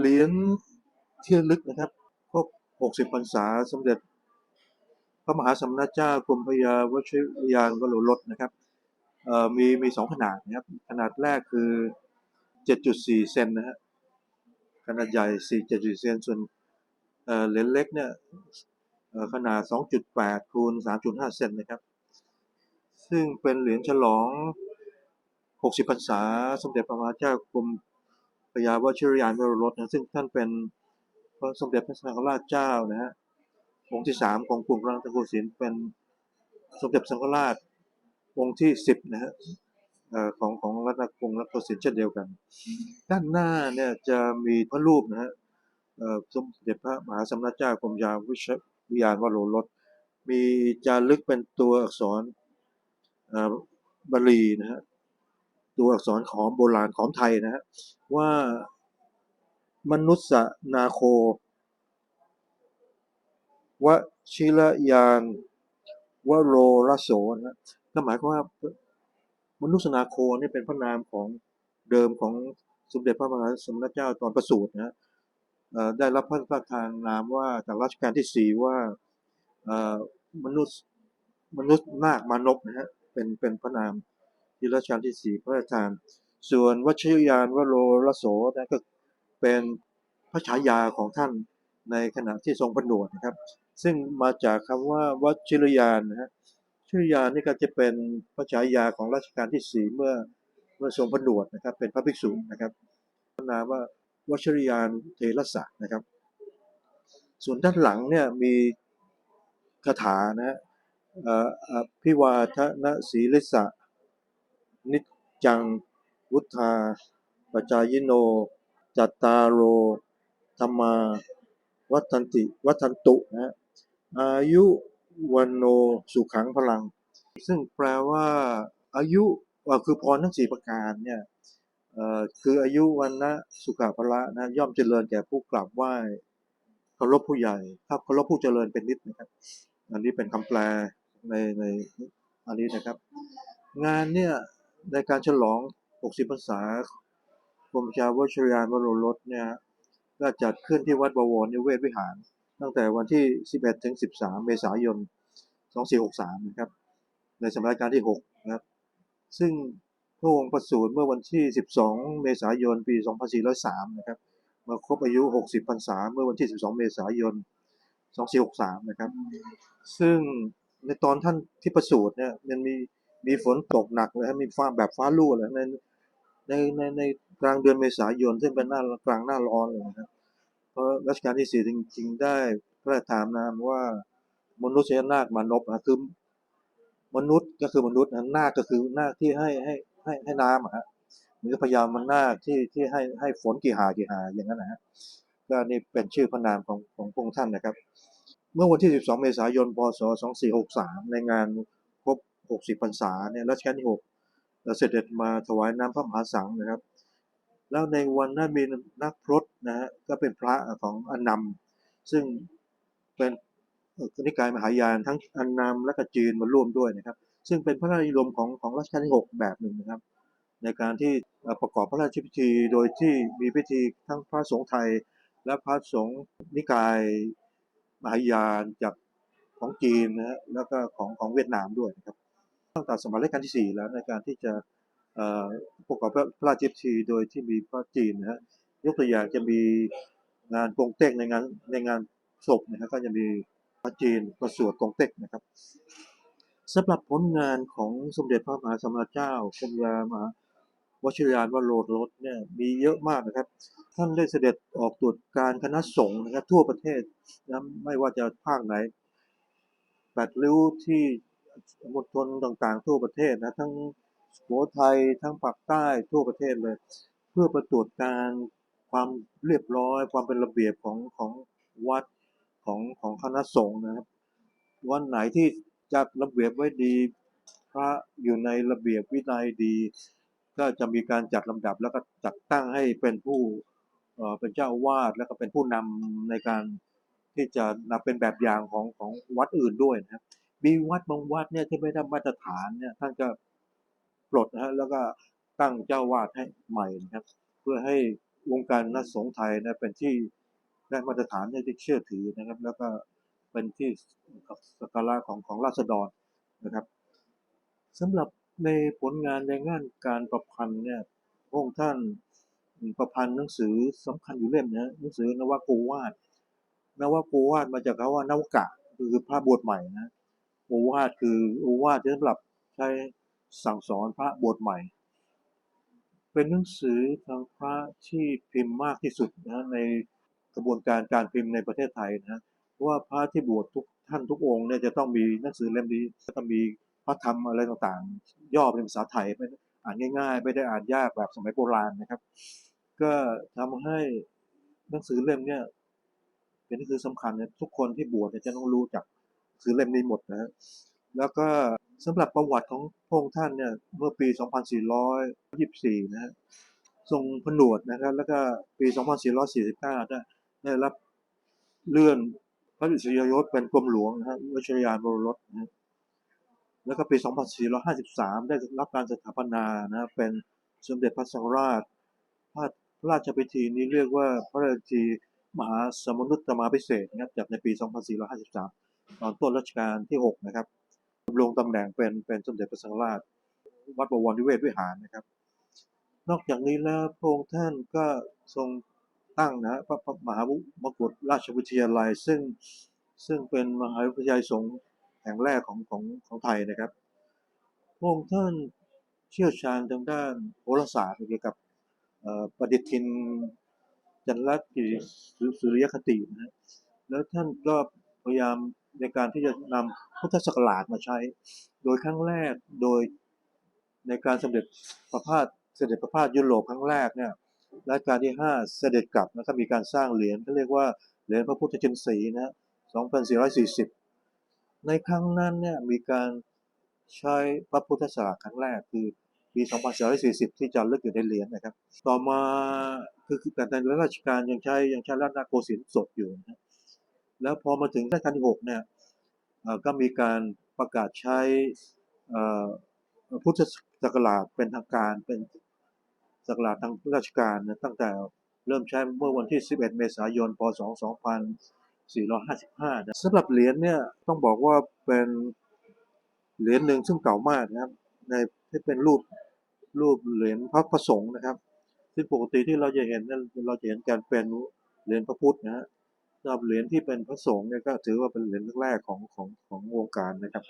เหรียญที่ลึกนะครับครบ60พรรษาสมเด็จ พระมหาสมณเจ้ากรมพระยาวชิรยานวโรรสนะครับเอ่อมีมีสองขนาดนะครับ ขนาดแรกคือ 7.4 เซนนะฮะขนาดใหญ่4 7.4เซนส่วนเอ่อเหรียญเล็กเนี่ยเอ่อขนาด 2.8 คูณ 3.5 เซนนะครับ ซึ่งเป็นเหรียญฉลอง 60พรรษา สมเด็จพระมหาเจ้ากรม พระยาวชิรยานวโรรสนะซึ่งท่านเป็นพระสมเด็จพระสังฆราชเจ้านะฮะองค์ที่สามของกรุงรังตนโกสินเป็นสมเด็จสังฆราชองค์ที่สิบนะฮะของของรัตนกรุงรัตนโกสินทร์เช่นเดียวกัน ด้านหน้าเนี่ยจะมีพระรูปนะฮะสมเด็จพระมหาสมณเจ้ากรมยาวิชวิญาณวโรรสมีจารึกเป็นตัวอักษรบาลีนะฮะ ตัวอักษรขอมโบราณขอมไทยนะฮะว่ามนุษยนาโควชิรยานวโรรโสนะก็หมายความว่ามนุษนาโคนี่เป็นพระนามของเดิมของสมเด็จพระมหาสมณเจ้าตอนประสูตินะฮะได้รับพระราชทานนามว่าจากรัชกาลที่สี่ว่ามนุษย์มนุษย์นาคมานพนะฮะเป็นเป็นพระนาม ที่รัชกาลที่สี่พระราชทาน ส่วนวชิรยานวโรรโสนะก็เป็นพระฉายาของท่านในขณะที่ทรงผนวดนะครับ ซึ่งมาจากคำว่าวชิรยานนะฮะชิรยานนี่ก็จะเป็นพระฉายาของรัชกาลที่สี่เมื่อเมื่อทรงผนวดนะครับ เป็นพระภิกษุนะครับนามว่าวชิรยานเทรสะนะครับ ส่วนด้านหลังเนี่ยมีคาถานะฮะอภิวาทนะสีลิสะ นิจจัง วุธาปจายโน จัตตารโรธรรมาวัฏันติวัฏันตุนะฮะอายุวันโนสุขังพลัง ซึ่งแปลว่าอายุาคือพรทั้งสี่ประการเนี่ยคืออายุวันนะสุขะพละนะย่อมเจริญแก่ผู้กราบไหว้เคารพผู้ใหญ่ถ้าเคารพผู้เจริญเป็นนิดนะครับ อันนี้เป็นคำแปลในในอันนี้นะครับ งานเนี่ย ในการฉลอง 60พรรษากรมชาวชรยานวโรรสเนี่ยก็จัดขึ้นที่วัดบวรนิเวศวิหาร ตั้งแต่วันที่ 11 ถึง 13 เมษายน 2463 นะครับ ในสมัยกาลที่ 6 นะครับ ซึ่งพระองค์ประสูติเมื่อวันที่ 12 เมษายน ปี 2403 นะครับ มาครบอายุ 60 พรรษา เมื่อวันที่ 12 เมษายน 2463 นะครับ ซึ่งในตอนท่านที่ประสูติเนี่ยมันมี มีฝนตกหนักเลยครับมีฟ้าแบบฟ้ารั่วเลยในในในในกลางเดือนเมษายนซึ่งเป็นหน้ากลางหน้าร้อนเลยนะครับเพราะรัชกาลที่สี่จริงๆได้พระราชทานนามว่ามนุษยนาคมานพนะคือมนุษย์ก็คือมนุษย์นะนาคก็คือนาคที่ให้ให้ให้ให้น้ำอะฮะหมือพญามันนาคที่ที่ให้ให้ฝนกี่หากี่หาอย่างนั้นนะฮะก็นี่เป็นชื่อพระนามของของพระองค์ท่านนะครับ เมื่อวันที่ 12 เมษายน พศ 2463 ในงาน 60พรรษาเนี่ยรัชกาลที่6เราเสด็จมาถวายน้ำพระมหาสังนะครับ แล้วในวันนั้นมีนักพรตนะฮะก็เป็นพระของอนัมซึ่งเป็นนิกายมหายานทั้งอนัมและกจีนมาร่วมด้วยนะครับ ซึ่งเป็นพระราชนิยมของของรัชกาลที่ 6 แบบหนึ่งนะครับ ในการที่ประกอบพระราชพิธีโดยที่มีพิธีทั้งพระสงฆ์ไทย และพระสงฆ์นิกายมหายานจากของจีนนะฮะแล้วก็ของของเวียดนามด้วยนะครับ ตั้งแต่สมัยรัชกาลที่ 4 แล้วในการที่จะประกอบพระราชพิธีโดยที่มีพระจีนนะฮะยกตัวอย่างจะมีงานกงเต็กในงานในงานศพนะครับก็จะมีพระจีนประสวดกงเต็กนะครับสำหรับผลงานของสมเด็จพระมหาสมณเจ้ากรมยามหาวชิรยานวโรรสเนี่ยมีเยอะมากนะครับ ท่านได้เสด็จออกตรวจการคณะสงฆ์นะครับทั่วประเทศนะไม่ว่าจะภาคไหนแปดริ้วที่ มณฑลต่างๆ ทั่วประเทศนะทั้งสุโขทัยทั้งภาคใต้ทั่วประเทศเลย เพื่อประตรวจการความเรียบร้อย ความเป็นระเบียบของของวัดของของคณะสงฆ์นะครับ วันไหนที่จัดระเบียบไว้ดี พระอยู่ในระเบียบวินัยดี ก็จะมีการจัดลำดับแล้วก็จัดตั้งให้เป็นผู้เป็นเจ้าวาสแล้วก็เป็นผู้นำในการที่จะนำเป็นแบบอย่างของของวัดอื่นด้วยนะครับ มีวัดบางวัดเนี่ยที่ไม่ได้มาตรฐานเนี่ยท่านก็ปลดนะฮะแล้วก็ตั้งเจ้าวาดให้ใหม่นะครับ เพื่อให้วงการนักสงฆ์ไทยนะเป็นที่ได้มาตรฐานที่เชื่อถือนะครับ แล้วก็เป็นที่สักการะของของราษฎรนะครับสำหรับในผลงานในงานการประพันธ์เนี่ยพระองค์ท่านประพันธ์หนังสือสำคัญอยู่เล่มนะหนังสือนวโกวาทนวโกวาทมาจากคำว่านวกะคือพระบวชใหม่นะ โอวาทคือโอวาทสำหรับใช้สั่งสอนพระบวชใหม่ เป็นหนังสือทางพระที่พิมพ์มากที่สุดนะในกระบวนการการพิมพ์ในประเทศไทยนะว่าพระที่บวชทุกท่านทุกองค์เนี่ยจะต้องมีหนังสือเล่มนี้แล้วก็มีพระธรรมอะไรต่างๆ ย่อเป็นภาษาไทยไม่ได้อ่านง่าย ๆ ไม่ได้อ่านยากแบบสมัยโบราณนะครับ ก็ทำให้หนังสือเล่มเนี่ยเป็นหนังสือสำคัญเนี่ยทุกคนที่บวชจะต้องรู้จัก สือเล่มนี้หมดนะฮะแล้วก็สำหรับประวัติของพระองค์ท่านเนี่ยเมื่อปี 2424นะฮะทรงผนวดนะครับ แล้วก็ปี 2449 ได้ได้รับเลื่อนพระอิสริยยศเป็นกรมหลวงนะฮะวชิรยานบรมรสนะแล้วก็ปี 2453 ได้รับการสถาปนานะเป็นสมเด็จพระสังฆราชพระราชพิธีนี้เรียกว่าพระราชพิธีมหาสมนุตตมาพิเศษนะครับจัดในปี 2453 ตอนต้นรัชกาลที่ 6 นะครับดำรงตำแหน่งเป็นเป็นสมเด็จพระสังฆราช วัดบวรนิเวศวิหารนะครับ นอกจากนี้แล้วพระองค์ท่านก็ทรงตั้งนะพระมหามกุฎราชวิทยาลัย ซึ่งซึ่งเป็นมหาวิทยาลัยสงฆ์แห่งแรกของของของไทยนะครับพระองค์ท่านเชี่ยวชาญทางด้านโหราศาสตร์เกี่ยวกับเอ่อปฏิทินจันทรคติรือสุริยคตินะฮะแล้วท่านก็พยายาม ในการที่จะนำพุทธศักราชมาใช้ โดยครั้งแรกโดยในการเสด็จประพาสเสด็จประพาสยุโรปครั้งแรกเนี่ยรัชกาลที่ 5 เสด็จกลับแล้วก็มีการสร้างเหรียญเขาเรียกว่าเหรียญพระพุทธชินสีนะ2440 ในครั้งนั้นเนี่ยมีการใช้พระพุทธศาสนาครั้งแรกคือปี 2440 ที่จะลึกอยู่ในเหรียญนะครับ ต่อมาคือแต่ในราชการยังใช้ยังใช้รัตนโกสินทร์สดอยู่นะ แล้วพอมาถึงรัชกาลที่6เนี่ยก็มีการประกาศใช้พุทธศักราชเป็นทางการเป็นศักราชทางราชการนะตั้งแต่เริ่มใช้เมื่อวันที่ 11 เมษายน พศ 2455นะสำหรับเหรียญเนี่ยต้องบอกว่าเป็นเหรียญหนึ่งซึ่งเก่ามากนะครับในที่เป็นรูปรูปเหรียญพระประสงค์นะครับซึ่งปกติที่เราจะเห็นนั้นเราจะเห็นการเป็นเหรียญพระพุทธนะฮะสำหรับ เหรียญที่เป็นพระสงฆ์เนี่ยก็ถือว่าเป็นเหรียญแรกๆของของของวงการนะครับ